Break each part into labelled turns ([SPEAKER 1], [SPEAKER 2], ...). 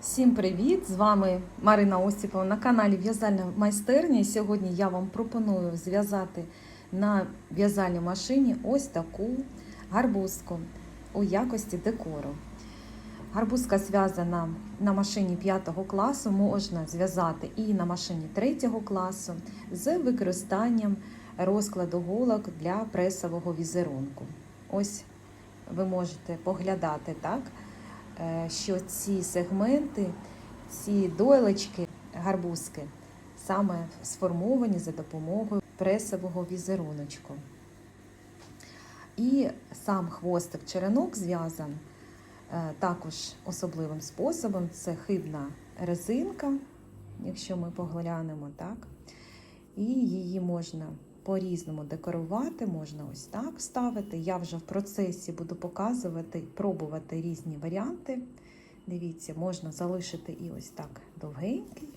[SPEAKER 1] Всім привіт! З вами Марина Осіпова на каналі В'язальна майстерня. Сьогодні я вам пропоную зв'язати на в'язальній машині ось таку гарбузку у якості декору. Гарбузка зв'язана на машині 5 класу, можна зв'язати і на машині 3 класу з використанням розкладу голок для пресового візерунку. Ось ви можете поглядати так що ці сегменти, ці дойлечки гарбузки саме сформовані за допомогою пресового візеруночку. І сам хвостик черенок зв'язан е, також особливим способом. Це хибна резинка, якщо ми поглянемо, так? І її можна по-різному декорувати, можна ось так вставити. Я вже в процесі буду показувати, пробувати різні варіанти. Дивіться, можна залишити і ось так довгенький.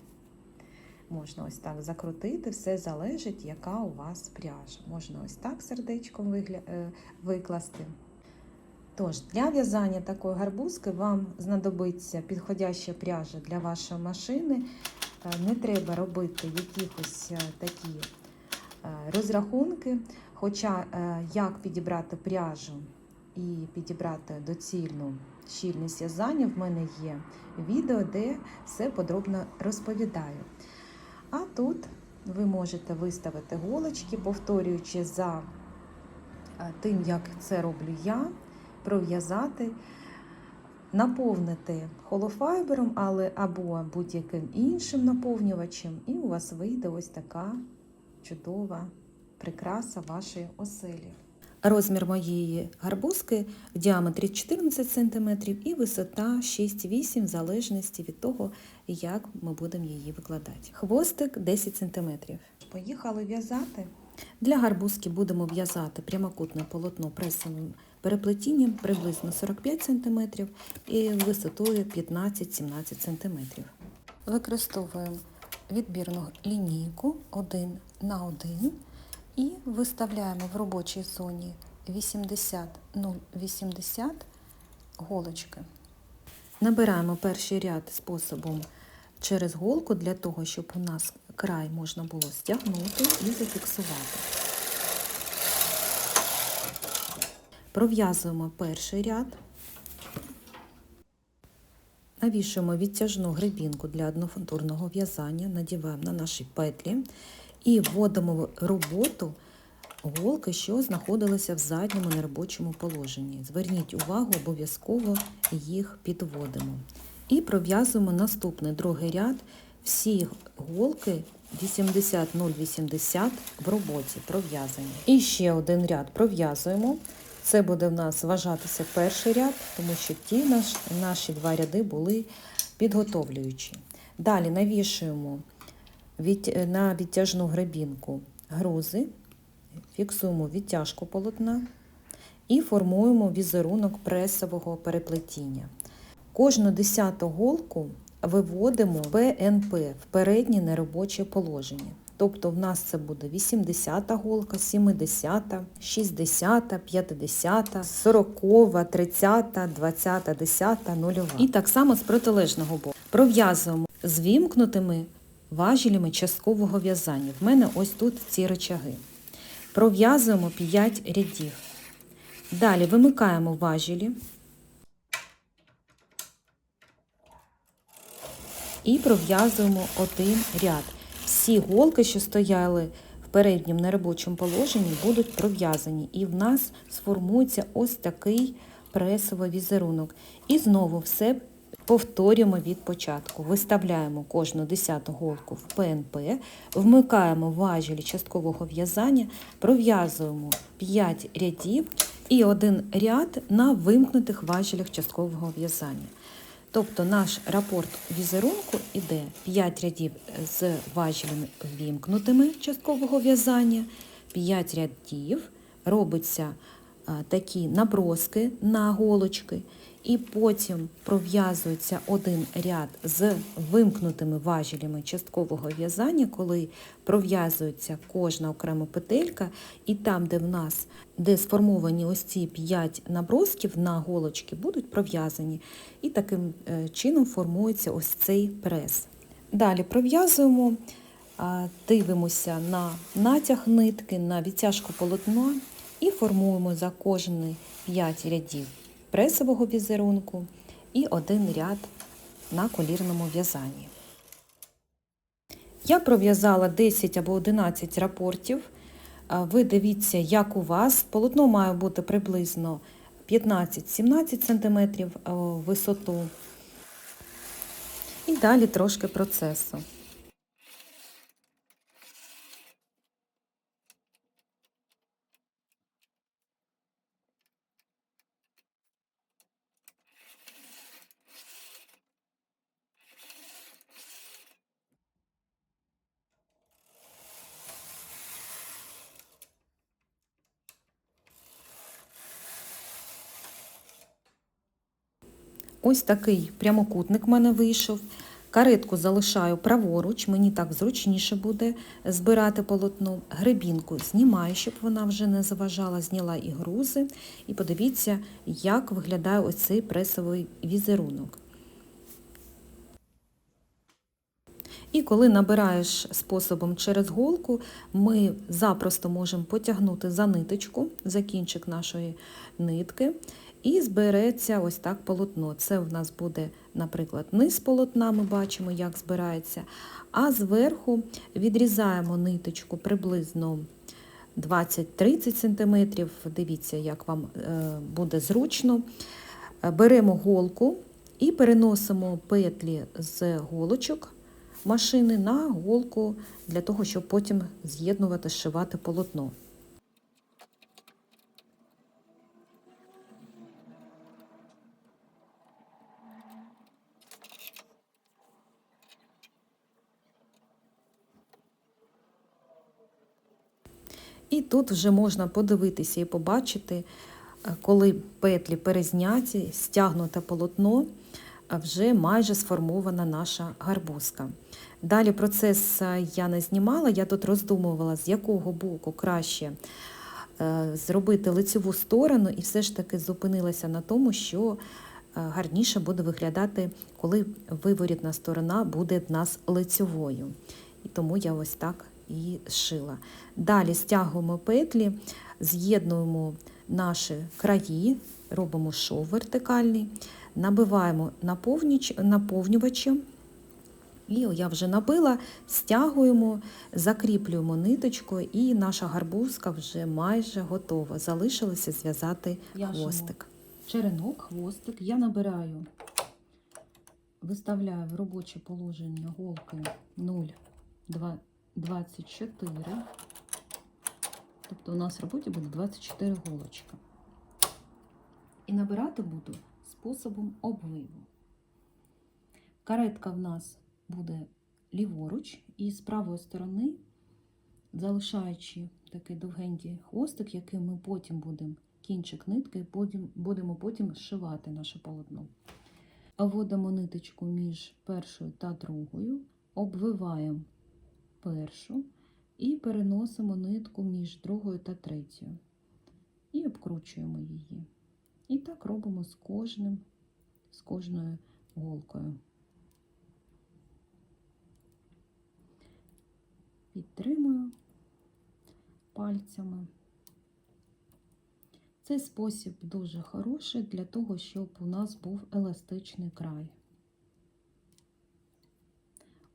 [SPEAKER 1] Можна ось так закрутити, все залежить, яка у вас пряжа. Можна ось так сердечком е, викласти. Тож, для в'язання такої гарбузки вам знадобиться підходяща пряжа для вашої машини. Е, Не треба робити якихось е, такі розрахунки. Хоча е, як підібрати пряжу і підібрати доцільну щільність в'язання, в мене є відео, де все подробно розповідаю. А тут ви можете виставити голочки, повторюючи за е, тим, як це роблю я, пров'язати, наповнити холофайбером але, або будь-яким іншим наповнювачем, і у вас вийде ось така чудова прикраса вашої оселі. Розмір моєї гарбузки в діаметрі 14 см і висота 6-8 в залежності від того, як ми будемо її викладати. Хвостик 10 см. Поїхали в'язати. Для гарбузки будемо в'язати прямокутне полотно пресовим переплетінням приблизно 45 см і висотою 15-17 см. Використовуємо відбірну лінійку 1 на 1 і виставляємо в робочій зоні 80-0,80 голочки. Набираємо перший ряд способом через голку для того, щоб у нас край можна було стягнути і зафіксувати. Пров'язуємо перший ряд. Навішуємо відтяжну гребінку для однофунтурного в'язання, надіваємо на наші петлі і вводимо в роботу голки, що знаходилися в задньому неробочому положенні. Зверніть увагу, обов'язково їх підводимо. І пров'язуємо наступний другий ряд. Всі голки 80-0,80 в роботі пров'язані. І ще один ряд пров'язуємо. Це буде в нас вважатися перший ряд, тому що ті наш, наші два ряди були підготовлюючі. Далі навішуємо від, на відтяжну гребінку грузи, фіксуємо відтяжку полотна і формуємо візерунок пресового переплетіння. Кожну десяту голку виводимо в ПНП в переднє неробоче положення. Тобто в нас це буде 80-та голка, 70-та, 60-та, 50-та, 40-та, 30-та, 20-та, 10-та, 0. І так само з протилежного боку. Пров'язуємо з вімкнутими важелями часткового в'язання. В мене ось тут ці речаги. Пров'язуємо 5 рядів. Далі вимикаємо важелі і пров'язуємо один ряд. Всі голки, що стояли в передньому неробочому положенні, будуть пров'язані. І в нас сформується ось такий пресовий візерунок. І знову все повторюємо від початку. Виставляємо кожну десяту голку в ПНП, вмикаємо важелі часткового в'язання, пров'язуємо 5 рядів і один ряд на вимкнутих важелях часткового в'язання. Тобто наш рапорт візерунку іде 5 рядів з важелями вімкнутими часткового в'язання, 5 рядів робиться такі наброски на голочки, і потім пров'язується один ряд з вимкнутими важелями часткового в'язання, коли пров'язується кожна окрема петелька, і там, де в нас де сформовані ось ці 5 набросків на голочки, будуть пров'язані. І таким е, чином формується ось цей прес. Далі пров'язуємо, дивимося на натяг нитки, на відтяжку полотна і формуємо за кожні 5 рядів пресового візерунку і один ряд на колірному в'язанні. Я пров'язала 10 або 11 рапортів. Ви дивіться, як у вас. Полотно має бути приблизно 15-17 см висоту. І далі трошки процесу. Ось такий прямокутник в мене вийшов. Каретку залишаю праворуч, мені так зручніше буде збирати полотно. Гребінку знімаю, щоб вона вже не заважала, зняла і грузи. І подивіться, як виглядає ось цей пресовий візерунок. І коли набираєш способом через голку, ми запросто можемо потягнути за ниточку, за кінчик нашої нитки, і збереться ось так полотно. Це в нас буде, наприклад, низ полотна, ми бачимо, як збирається. А зверху відрізаємо ниточку приблизно 20-30 см. Дивіться, як вам буде зручно. Беремо голку і переносимо петлі з голочок машини на голку для того, щоб потім з'єднувати, зшивати полотно. І тут вже можна подивитися і побачити, коли петлі перезняті, стягнуте полотно, вже майже сформована наша гарбузка. Далі процес я не знімала, я тут роздумувала, з якого боку краще зробити лицеву сторону, і все ж таки зупинилася на тому, що гарніше буде виглядати, коли виворітна сторона буде в нас лицевою. І тому я ось так і зшила. Далі стягуємо петлі, з'єднуємо наші краї, робимо шов вертикальний, набиваємо наповнювачем. І я вже набила, стягуємо, закріплюємо ниточкою, і наша гарбузка вже майже готова. Залишилося зв'язати хвостик. Черенок, хвостик. Я набираю, виставляю в робоче положення голки 0,24. Тобто у нас в роботі буде 24 голочки. І набирати буду способом обвиву. Каретка в нас буде ліворуч, і з правої сторони, залишаючи такий довгенький хвостик, який ми потім будемо кінчик нитки, будемо потім зшивати наше полотно. Вводимо ниточку між першою та другою, обвиваємо першу і переносимо нитку між другою та третьою. І обкручуємо її. І так робимо з кожним, з кожною голкою. Підтримую пальцями. Цей спосіб дуже хороший для того, щоб у нас був еластичний край.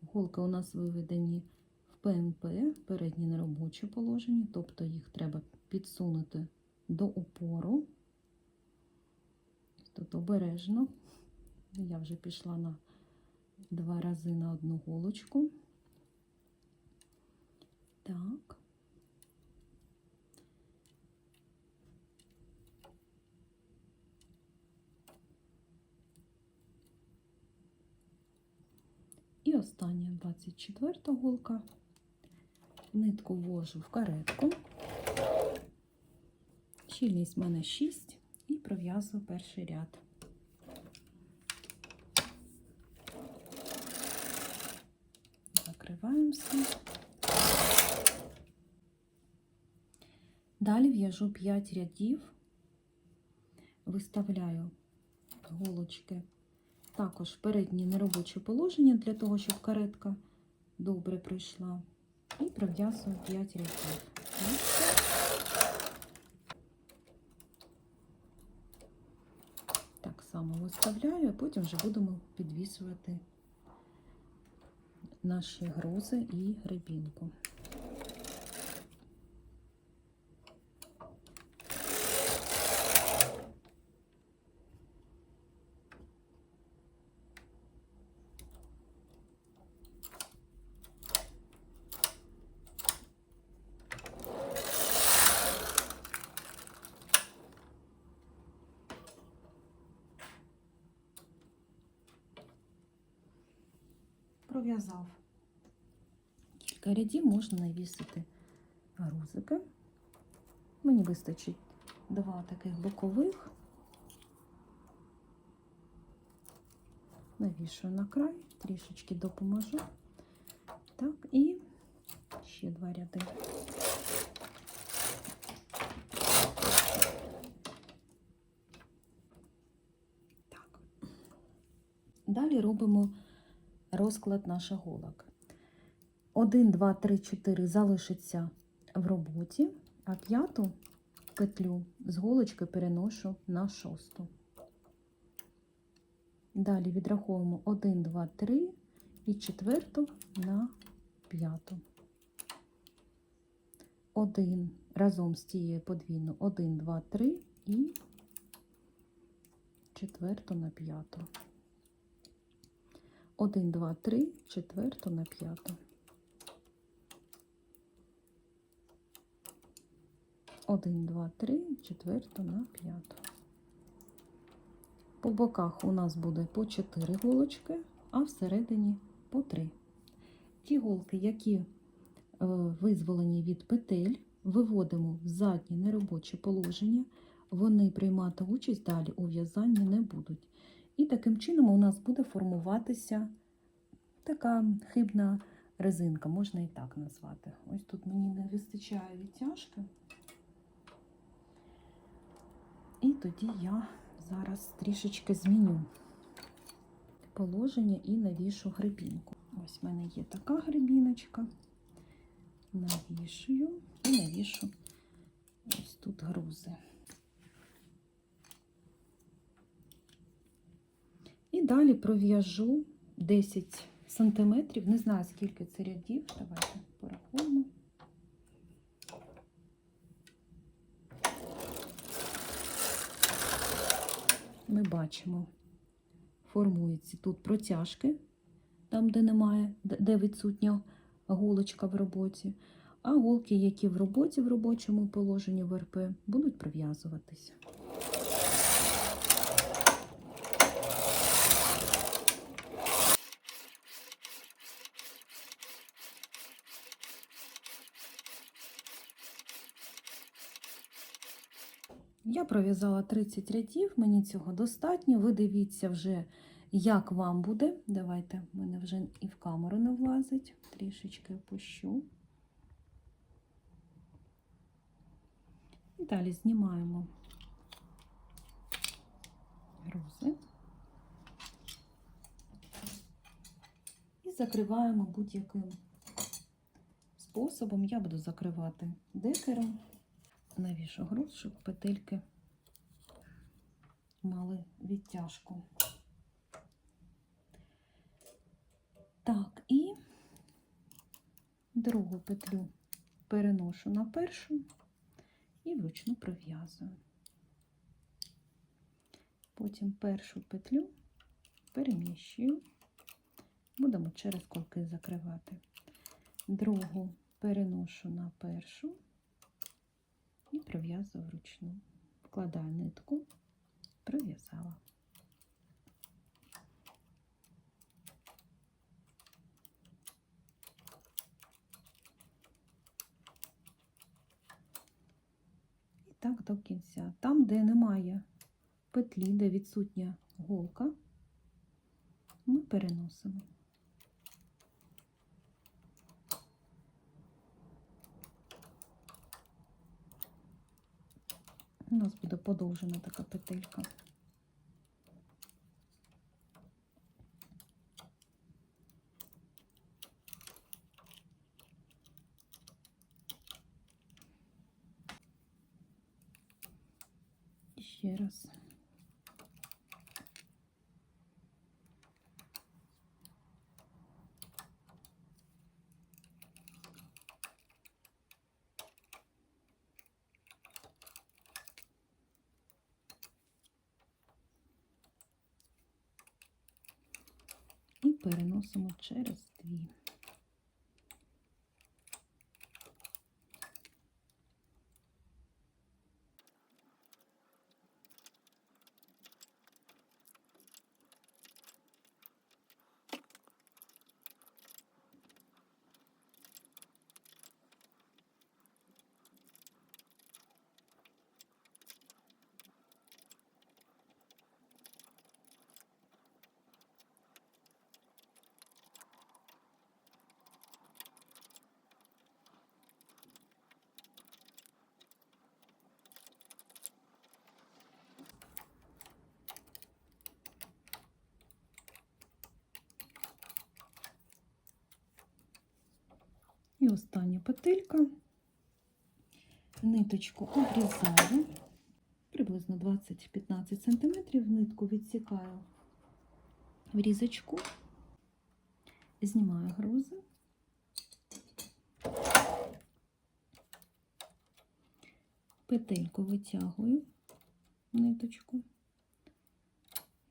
[SPEAKER 1] Голки у нас виведені в ПМП, передні неробоче положення, тобто їх треба підсунути до опору. Тут обережно. Я вже пішла на два рази на одну голочку. Так. І остання 24 голка. Нитку ввожу в каретку, Щільність в мене 6 і пров'язую перший ряд. Закриваємо все. Далі в'яжу 5 рядів, виставляю голочки також в переднє неробоче положення для того, щоб каретка добре прийшла. І пров'язую 5 рядів. Так само виставляю, а потім вже будемо підвісувати наші грузи і гребінку. Пров'язав кілька рядів, можна навісити грузики. Мені вистачить два таких бокових. Навішую на край, трішечки допоможу. Так, і ще два ряди. Так. Далі робимо розклад наших голок. 1, 2, 3, 4 залишиться в роботі, а п'яту петлю з голочки переношу на шосту. Далі відраховуємо 1, 2, 3 і четверту на п'яту. Один разом з тією подвійною 1, 2, 3 і четверту на п'яту. 1, 2, 3, четверту на п'яту. 1, 2, 3, четверту на п'яту. По боках у нас буде по 4 голочки, а всередині по 3. Ті голки, які е, визволені від петель, виводимо в заднє неробоче положення, вони приймати участь далі у в'язанні не будуть. І таким чином у нас буде формуватися така хибна резинка, можна і так назвати. Ось тут мені не вистачає відтяжки. І тоді я зараз трішечки зміню положення і навішу гребінку. Ось в мене є така гребіночка. Навішую і навішу ось тут грузи. І далі пров'яжу 10 сантиметрів. Не знаю, скільки це рядів. Давайте порахуємо. Ми бачимо, формуються тут протяжки, там, де немає, де відсутня голочка в роботі. А голки, які в роботі в робочому положенні в РП, будуть пров'язуватися. Я пров'язала 30 рядів, мені цього достатньо. Ви дивіться вже, як вам буде. Давайте, в мене вже і в камеру не влазить. Трішечки опущу. І далі знімаємо грузи і закриваємо будь-яким способом. Я буду закривати декером навішу груз, щоб петельки мали відтяжку. Так, і другу петлю переношу на першу і вручну пров'язую. Потім першу петлю переміщую, будемо через колки закривати. Другу переношу на першу і пров'язую вручну. Вкладаю нитку, пров'язала. І так до кінця. Там, де немає петлі, де відсутня голка, ми переносимо. У нас буде подовжена така петелька. Ще раз. І переносимо через дві. І остання петелька. Ниточку обрізаю. Приблизно 20-15 см, нитку відсікаю в різочку, знімаю грузи, петельку витягую ниточку,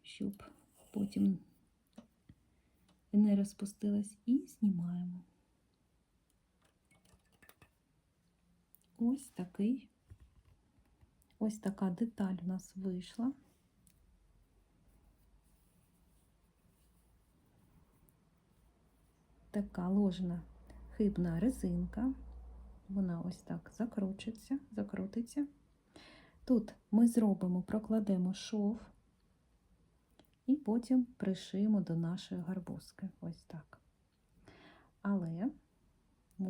[SPEAKER 1] щоб потім не розпустилась, і знімаємо. Ось такий, ось така деталь у нас вийшла. Така ложна хибна резинка. Вона ось так закручиться, закрутиться. Тут ми зробимо, прокладемо шов і потім пришиємо до нашої гарбузки. Ось так. Але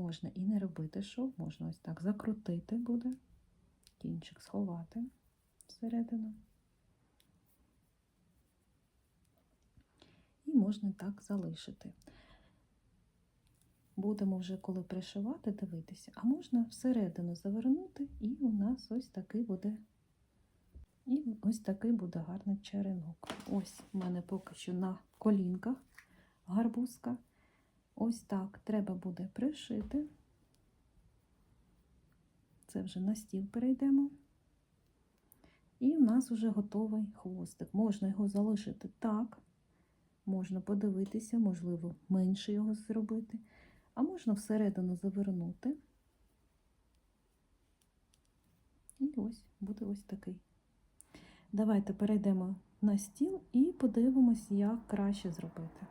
[SPEAKER 1] Можна і не робити шов, можна ось так закрутити буде, кінчик сховати всередину. І можна так залишити. Будемо вже коли пришивати, дивитися, а можна всередину завернути, і у нас ось такий буде. І ось такий буде гарний черенок. Ось в мене поки що на колінках гарбузка. Ось так треба буде пришити. Це вже на стіл перейдемо. І в нас вже готовий хвостик. Можна його залишити так, можна подивитися, можливо, менше його зробити, а можна всередину завернути. І ось буде ось такий. Давайте перейдемо на стіл і подивимось, як краще зробити.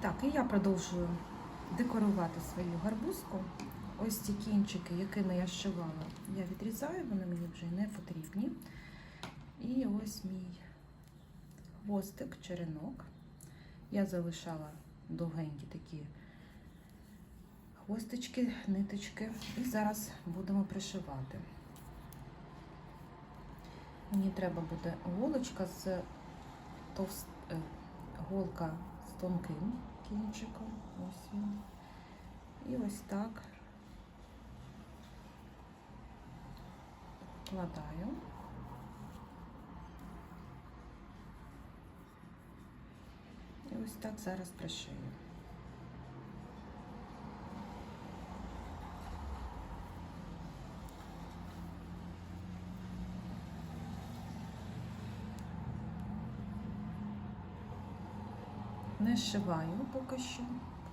[SPEAKER 1] Так, і я продовжую декорувати свою гарбузку. Ось ці кінчики, якими я шивала, я відрізаю, вони мені вже не потрібні. І ось мій хвостик, черенок. Я залишала довгенькі такі хвостички, ниточки. І зараз будемо пришивати. Мені треба буде голочка з товст... е, голка з тонким кінчиком. Ось він. І ось так вкладаю. І ось так зараз пришию. шиваю поки що.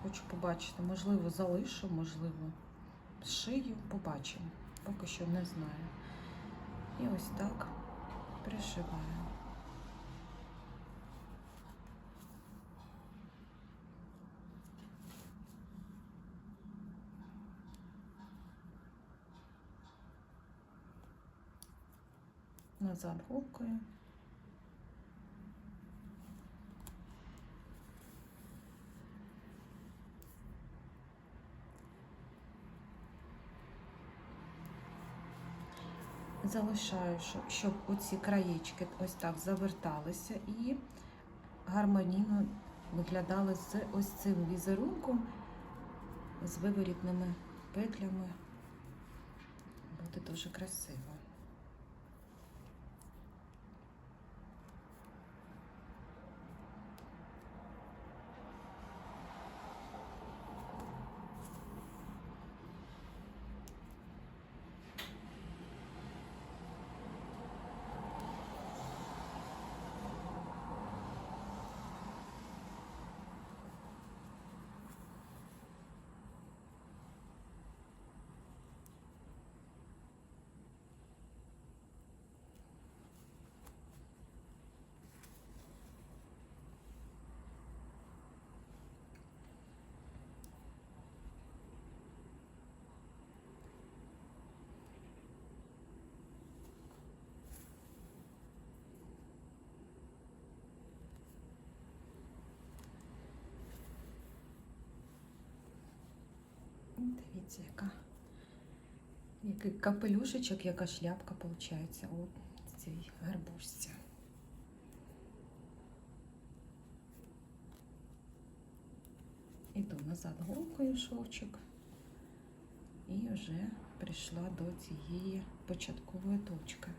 [SPEAKER 1] Хочу побачити, можливо, залишу, можливо, шию, побачимо. Поки що не знаю. І ось так пришиваю. Назад губкою. Залишаю, щоб- оці краєчки ось так заверталися і гармонійно виглядали з ось цим візерунком, з виворітними петлями. Буде дуже красиво. Дивіться, яка який капелюшечок, яка шляпка виходить у цій гарбушці. Іду назад голкою шовчик і вже прийшла до цієї початкової точки.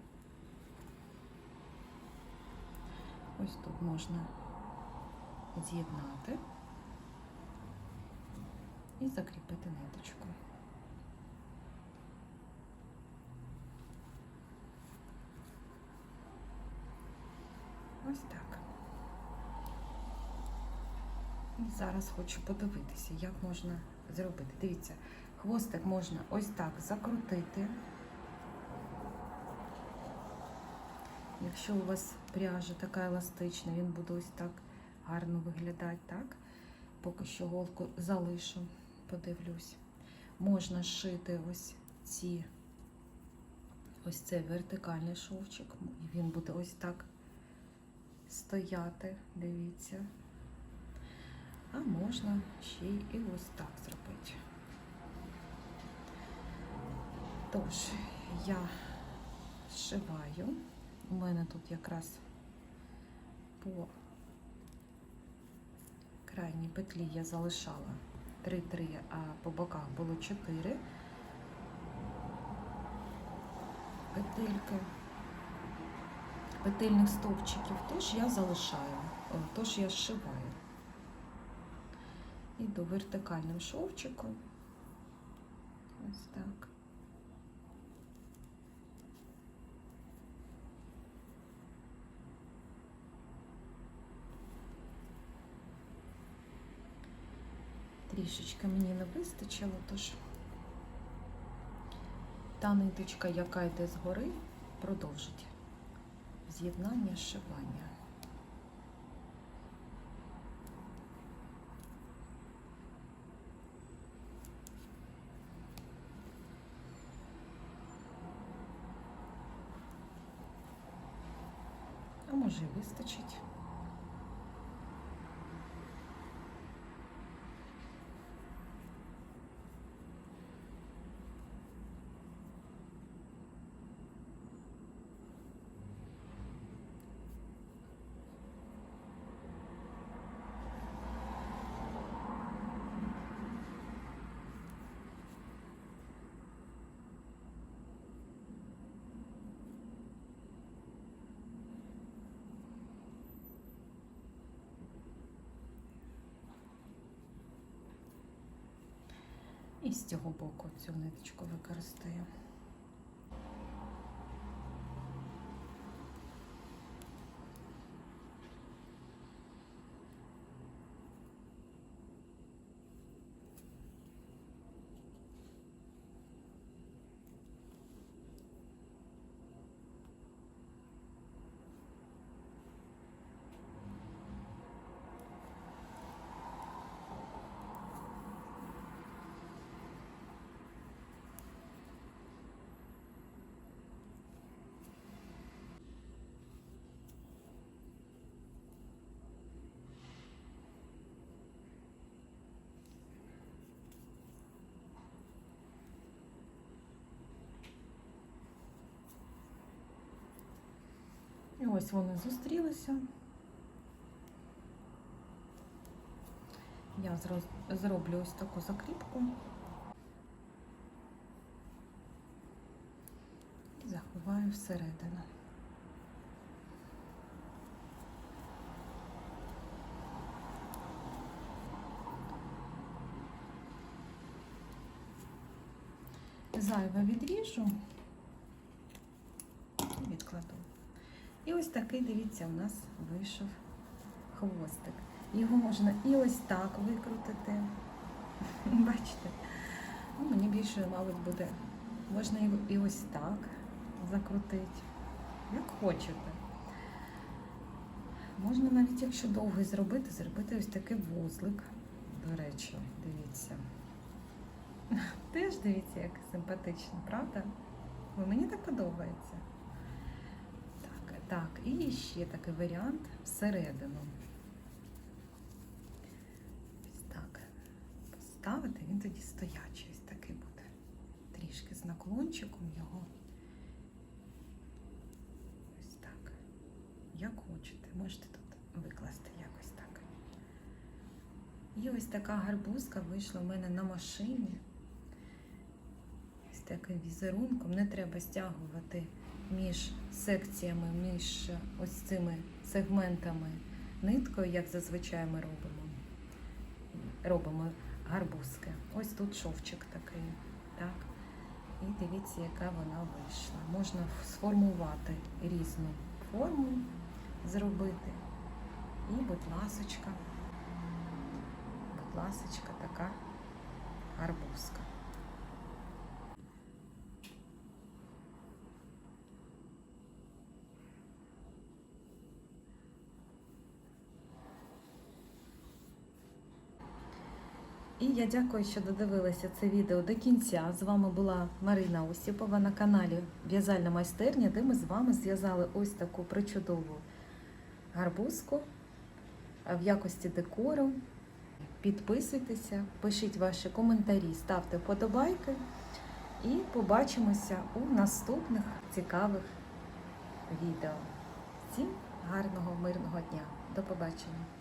[SPEAKER 1] Ось тут можна з'єднати закріпити ниточку. Ось так. І зараз хочу подивитися, як можна зробити. Дивіться, хвостик можна ось так закрутити. Якщо у вас пряжа така еластична, він буде ось так гарно виглядати, так? Поки що голку залишу, подивлюсь. Можна шити ось ці, ось цей вертикальний шовчик, і він буде ось так стояти, дивіться. А можна ще й і ось так зробити. Тож, я зшиваю. У мене тут якраз по крайній петлі я залишала 3-3, а по боках було 4 петельки, петельних стовпчиків, тож я залишаю, о, тож я зшиваю. Іду вертикальним шовчиком. Ось так. Трішечки мені не вистачило, тож та ниточка, яка йде згори, продовжить з'єднання зшивання. А може і вистачить. І з цього боку цю ниточку використаю. І ось вони зустрілися. Я зроблю ось таку закріпку. І заховаю всередину. Зайве відріжу і відкладу. І ось такий, дивіться, у нас вийшов хвостик. Його можна і ось так викрутити. Бачите? Ну, мені більше, мабуть, буде. Можна і- і ось так закрутити, як хочете. Можна навіть, якщо довгий зробити, зробити ось такий вузлик. До речі, дивіться. Теж дивіться, як симпатично, правда? Бо мені так подобається. Так, і ще такий варіант всередину. Ось так. Поставити, він тоді стоячий ось такий буде. Трішки з наклончиком його. Ось так. Як хочете, можете тут викласти якось так. І ось така гарбузка вийшла в мене на машині. Ось таким візерунком. Не треба стягувати між секціями, між ось цими сегментами ниткою, як зазвичай ми робимо. Робимо гарбузки. Ось тут шовчик такий. Так. І дивіться, яка вона вийшла. Можна сформувати різну форму, зробити. І, будь ласочка, будь ласочка, така гарбузка. І я дякую, що додивилися це відео до кінця. З вами була Марина Осіпова на каналі В'язальна майстерня, де ми з вами зв'язали ось таку причудову гарбузку в якості декору. Підписуйтеся, пишіть ваші коментарі, ставте вподобайки і побачимося у наступних цікавих відео. Всім гарного, мирного дня. До побачення!